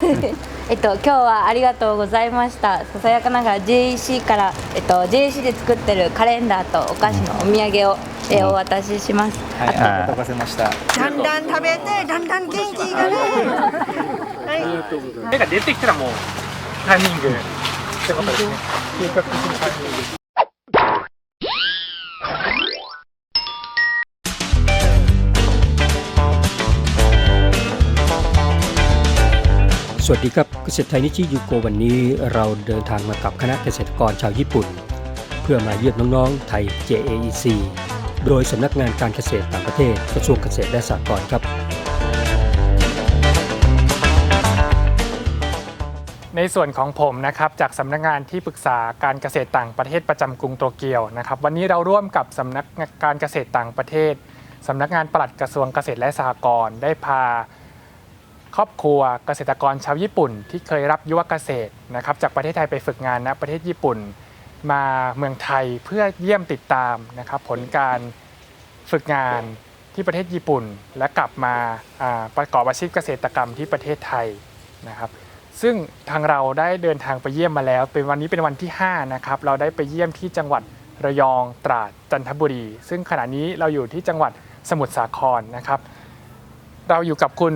えっと今日はありがとうございました。ささやかながら JEC からえっと JEC で作ってるカレンダーとお菓子のお土産を、えーお渡しします、はい、ありがとうございました。だんだん食べてだんだん元気がね。はい。目が出てきたらもうタイミング。ってことですね。計画的なタイミング。 สวัสดีครับเกษตรไทยนิชิยูโกวันนี้เราเดินทางมากับคณะเกษตรกรชาวญี่ปุ่น เพื่อมาเยี่ยมน้องๆไทย JAEC โดยสำนักงานการเกษตรต่างประเทศกระทรวงเกษตรและสหกรณ์ครับ ในส่วนของผมนะครับจากสำนักงานที่ปรึกษาการเกษตรต่างประเทศประจำกรุงโตเกียวนะครับวันนี้เราร่วมกับสำนักการเกษตรต่างประเทศสำนักงานปลัดกระทรวงเกษตรและสหกรณ์ได้พา ครอบครัวเกษตรกรชาวญี่ปุ่น ที่เคยรับยุวเกษตรนะครับจากประเทศไทยไปฝึกงานณประเทศญี่ปุ่น มาเมืองไทยเพื่อเยี่ยมติดตามนะครับผลการฝึกงานที่ประเทศญี่ปุ่น และกลับมาอ่าประกอบอาชีพเกษตรกรรมที่ประเทศไทยนะครับซึ่งทางเราได้เดินทางไปเยี่ยมมาแล้ว เป็นวันนี้เป็นวันที่5นะครับเราได้ไปเยี่ยมที่จังหวัดระยองตราดจันทบุรี ซึ่งขณะนี้เราอยู่ที่จังหวัดสมุทรสาครนะครับ เราอยู่กับคุณ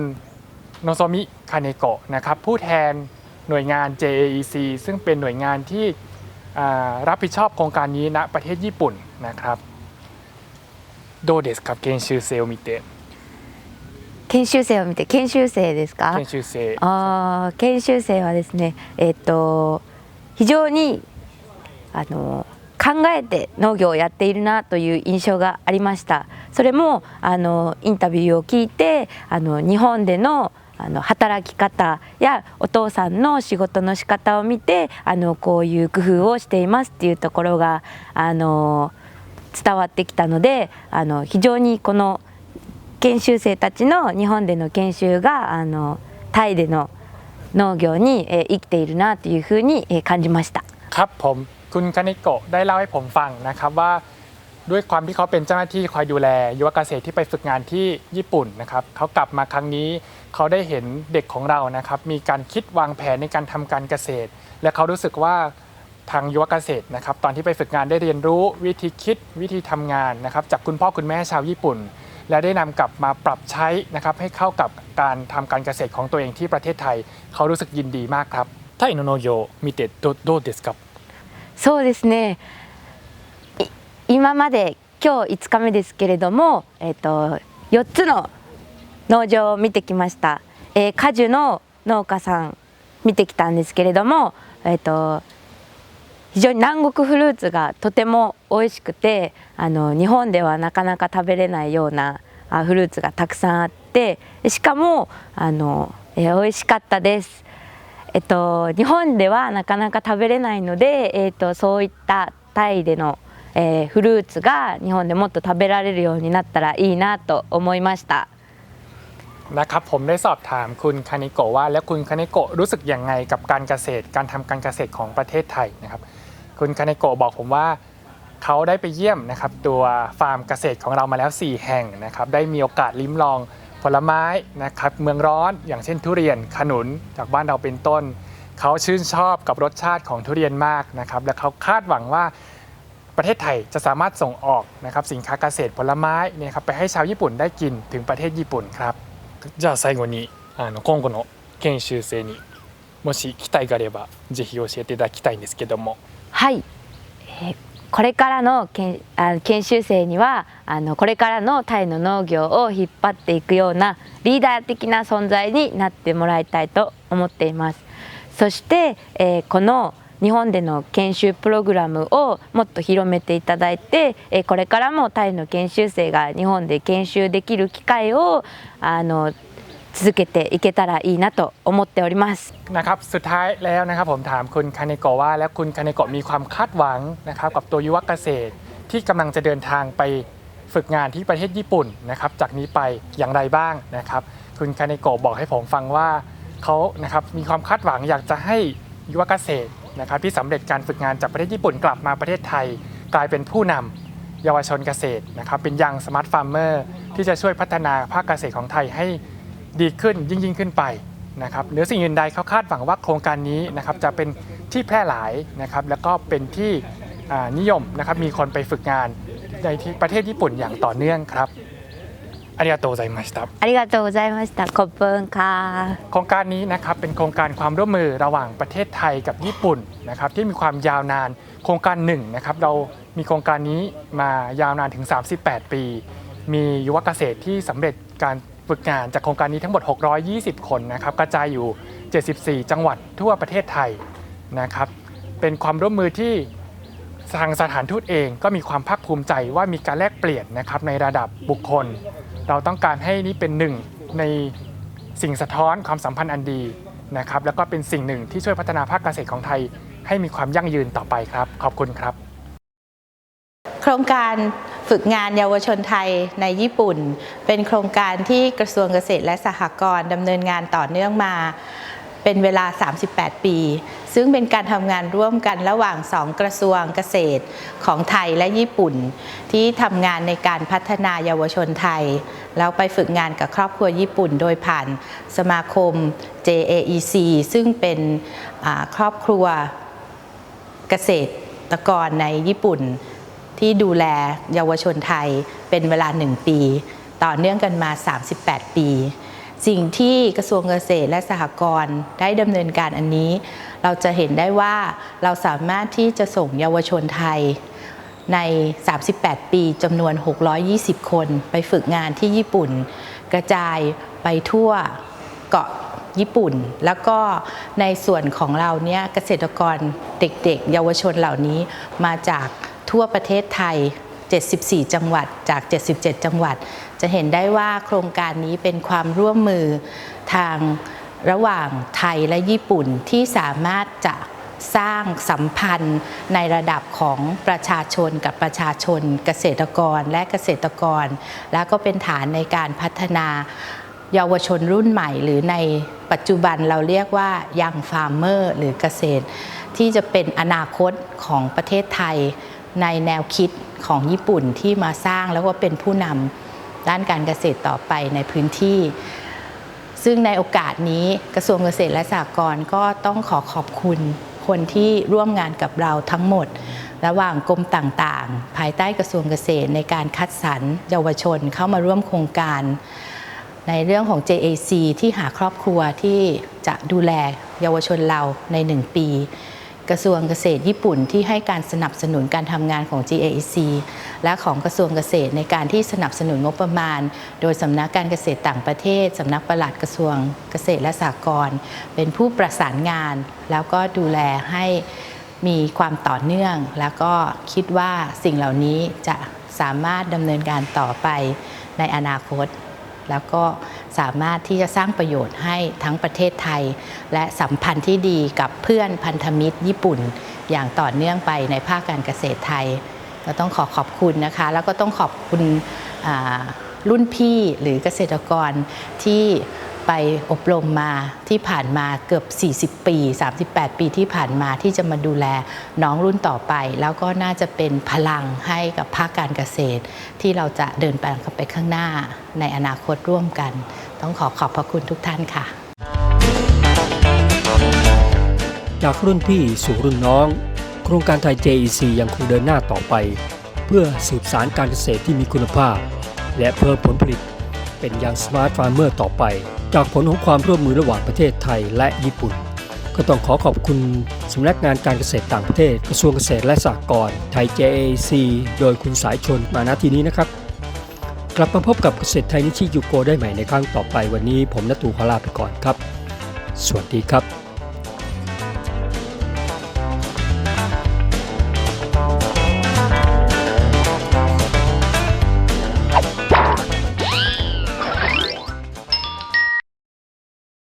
โนโซมิคาเนโกะนะครับผู้แทนหน่วยงาน JAEC ซึ่งเป็นหน่วยงานที่อ่ารับผิดชอบโครงการนี้ณประเทศญี่ปุ่นนะครับどうですか研修生を見て研修生を見て研修生ですか研修生あー研修生はですねえっと非常にあの考えて農業をやっているなという印象がありましたそれもあのインタビューを聞いてあの日本での あの働き方やお父さんの仕事の仕方を見てあのこういう工夫をしていますっていうところがあの伝わってきたのであの非常にこの研修生たちの日本での研修があのタイでの農業に、えー生きているなというふうに、えー感じました。 ครับผมคุณคาเนโกะได้เล่าให้ผมฟังนะครับว่า ด้วยความที่เขาเป็นเจ้าหน้าที่คอยดูแลยุวเกษตรที่ไปฝึกงานที่ญี่ปุ่นนะครับเขากลับมาครั้งนี้เขาได้เห็นเด็กของเรานะครับมีการคิดวางแผนในการทำการเกษตร และเขารู้สึกว่าทางยุวเกษตรนะครับตอนที่ไปฝึกงานได้เรียนรู้วิธีคิดวิธีทำงานนะครับจากคุณพ่อคุณแม่ชาวญี่ปุ่น และได้นำกลับมาปรับใช้นะครับให้เข้ากับการทำการเกษตรของตัวเองที่ประเทศไทย เขารู้สึกยินดีมากครับไทยโนโนโยมิเตโดโดเดสกับ そうですねい 今まで今日5日目ですけれども、えー、と4つの農場を見てきました、えー果樹の農家さん見てきたんですけれども、えー、と非常に南国フルーツがとても美味しくてあの日本ではなかなか食べれないようなあフルーツがたくさんあってしかもあの、えー美味しかったです。えっと、日本ではなかなか食べれないので、えっと、そういったタイでの、えーフルーツが日本でもっと食べられるようになったらいいなと思いました。 นะครับผมได้สอบถามคุณคานิโกะว่าแล้วคุณคานิโกะรู้สึกยังไงกับการเกษตร การทำการเกษตรของประเทศไทยนะครับคุณคานิโกะบอกผมว่าเขาได้ไปเยี่ยมนะครับตัวฟาร์มเกษตรของเรามาแล้ว 4 แห่งนะครับได้มีโอกาสลิ้มลองผลไม้นะครับเมืองร้อนอย่างเช่นทุเรียนขนุนจากบ้านเราเป็นต้น เขาชื่นชอบกับรสชาติของทุเรียนมากนะครับและเขาคาดหวังว่า ประเทศไทยจะสามารถส่งออกนะครับสินค้าเกษตรผลไม้เนี่ยครับไปให้ชาวญี่ปุ่นได้กินถึงประเทศญี่ปุ่นครับ じゃあ最後にあの今後の研修生にもし期待があればぜひ教えていただきたいんですけどもはい、えーこれからの研あ研修生にはあのこれからのタイの農業を引っ張っていくようなリーダー的な存在になってもらいたいと思っていますそして、えーこの 日本での研修プログラムをもっと広めていただいて、えーこれからもタイの研修生が日本で研修できる機会をあの続けていけたらいいなと思っております。 นะครับสุดท้ายแล้วนะครับผมถามคุณคาเนโกะว่าแล้วคุณคาเนโกะมีความคาดหวังนะครับกับตัวยุวเกษตรที่กำลังจะเดินทางไปฝึกงานที่ประเทศญี่ปุ่นนะครับจากนี้ไปอย่างไรบ้างนะครับคุณคาเนโกะบอกให้ผมฟังว่าเขานะครับมีความคาดหวังอยากจะให้ยุวเกษตร นะครับที่สำเร็จการฝึกงานจากประเทศญี่ปุ่นกลับมาประเทศไทย กลายเป็นผู้นำเยาวชนเกษตรนะครับเป็นยังสมาร์ทฟาร์มเมอร์ที่จะช่วยพัฒนาภาคเกษตรของไทยให้ดีขึ้นยิ่งยิ่งขึ้นไปนะครับเหนือสิ่งอื่นใดเขาคาดหวังว่าโครงการนี้นะครับจะเป็นที่แพร่หลายนะครับแล้วก็เป็นที่นิยมนะครับมีคนไปฝึกงานในประเทศญี่ปุ่นอย่างต่อเนื่องครับ ありがとうございました ありがとうございましたขอบคุณค่ะ โครงการนี้นะครับเป็นโครงการความร่วมมือระหว่างประเทศไทยกับญี่ปุ่นนะครับที่มีความยาวนานโครงการหนึ่งนะครับเรามีโครงการนี้มายาวนานถึง 38 ปี มียุวเกษตรที่สำเร็จการฝึกงานจากโครงการนี้ทั้งหมด 620 คนนะครับกระจายอยู่ 74 จังหวัดทั่วประเทศไทยนะครับเป็นความร่วมมือที่ทางสถานทูตเองก็มีความภาคภูมิใจว่ามีการแลกเปลี่ยนนะครับในระดับบุคคล เราต้องการให้นี่เป็นหนึ่งในสิ่งสะท้อนความสัมพันธ์อันดีนะครับแล้วก็เป็นสิ่งหนึ่งที่ช่วยพัฒนาภาคเกษตรของไทย ให้มีความยั่งยืนต่อไปครับ ขอบคุณครับ โครงการฝึกงานเยาวชนไทยในญี่ปุ่น เป็นโครงการที่กระทรวงเกษตรและสหกรณ์ดำเนินงานต่อเนื่องมา เป็นเวลา 38 ปี ซึ่งเป็นการทำงานร่วมกันระหว่างสองกระทรวงเกษตรของไทยและญี่ปุ่น ที่ทำงานในการพัฒนาเยาวชนไทย แล้วไปฝึกงานกับครอบครัวญี่ปุ่น โดยผ่านสมาคม JAEC ซึ่งเป็นครอบครัวเกษตรกรในญี่ปุ่น ที่ดูแลเยาวชนไทยเป็นเวลา 1 ปี ต่อเนื่องกันมา 38 ปี สิ่งที่กระทรวงเกษตรและสหกรณ์ได้ดำเนินการอันนี้ เราจะเห็นได้ว่าเราสามารถที่จะส่งเยาวชนไทยใน 38 ปีจำนวน 620 คน ไปฝึกงานที่ญี่ปุ่น กระจายไปทั่วเกาะญี่ปุ่น แล้วก็ในส่วนของเราเนี่ยเกษตรกรเด็กๆ เยาวชนเหล่านี้มาจากทั่วประเทศไทย 74 จังหวัดจาก 77 จังหวัด จะเห็นได้ว่าโครงการนี้เป็นความร่วมมือทางระหว่างไทยและญี่ปุ่นที่สามารถจะสร้างสัมพันธ์ในระดับของประชาชนกับประชาชน เกษตรกรและเกษตรกร แล้วก็เป็นฐานในการพัฒนาเยาวชนรุ่นใหม่ หรือในปัจจุบันเราเรียกว่ายังฟาร์มเมอร์หรือเกษตร ที่จะเป็นอนาคตของประเทศไทย ในแนวคิดของญี่ปุ่นที่มาสร้างแล้วก็เป็นผู้นำด้านการเกษตรต่อไปในพื้นที่ ซึ่งในโอกาสนี้กระทรวงเกษตรและสหกรณ์ก็ต้องขอขอบคุณคนที่ร่วมงานกับเราทั้งหมด ระหว่างกรมต่างๆ ภายใต้กระทรวงเกษตรในการคัดสรรเยาวชนเข้ามาร่วมโครงการ ในเรื่องของ JAC ที่หาครอบครัวที่จะดูแลเยาวชนเราใน 1 ปี กระทรวงเกษตรญี่ปุ่นที่ให้การสนับสนุนการทำงานของ GAEC และของกระทรวงเกษตรในการที่สนับสนุนงบประมาณ โดยสำนักการเกษตรต่างประเทศสำนักปลัดกระทรวงเกษตรและสหกรณ์เป็นผู้ประสานงาน แล้วก็ดูแลให้มีความต่อเนื่อง แล้วก็คิดว่าสิ่งเหล่านี้จะสามารถดำเนินการต่อไปในอนาคต แล้วก็สามารถที่จะสร้างประโยชน์ให้ทั้งประเทศไทย และสัมพันธ์ที่ดีกับเพื่อนพันธมิตรญี่ปุ่น อย่างต่อเนื่องไปในภาคการเกษตรไทย ก็ต้องขอขอบคุณนะคะ แล้วก็ต้องขอบคุณรุ่นพี่หรือเกษตรกรที่ ไปอบรมมาที่ผ่านมาเกือบ 40 ปี 38 ปีที่ผ่านมาที่จะมาดูแลน้องรุ่นต่อไป แล้วก็น่าจะเป็นพลังให้กับภาคการเกษตร ที่เราจะเดินไปข้างหน้าในอนาคตร่วมกัน ต้องขอขอบพระคุณทุกท่านค่ะ จากรุ่นพี่สู่รุ่นน้อง โครงการไทย JEC ยังคงเดินหน้าต่อไป เพื่อสืบสารการเกษตรที่มีคุณภาพ และเพิ่มผลผลิต เป็นอย่างสมาร์ทฟาร์มเมอร์ต่อไป จากผลของความร่วมมือระหว่างประเทศไทยและญี่ปุ่น ก็ต้องขอขอบคุณสำนักงานการเกษตรต่างประเทศ กระทรวงเกษตรและสหกรณ์ไทย JAC โดยคุณสายชนมาณที่นี้นะครับ กลับมาพบกับเกษตรไทยนิชิยูโกได้ใหม่ในครั้งต่อไปวันนี้ ผมนัตูขอลาไปก่อนครับ สวัสดีครับ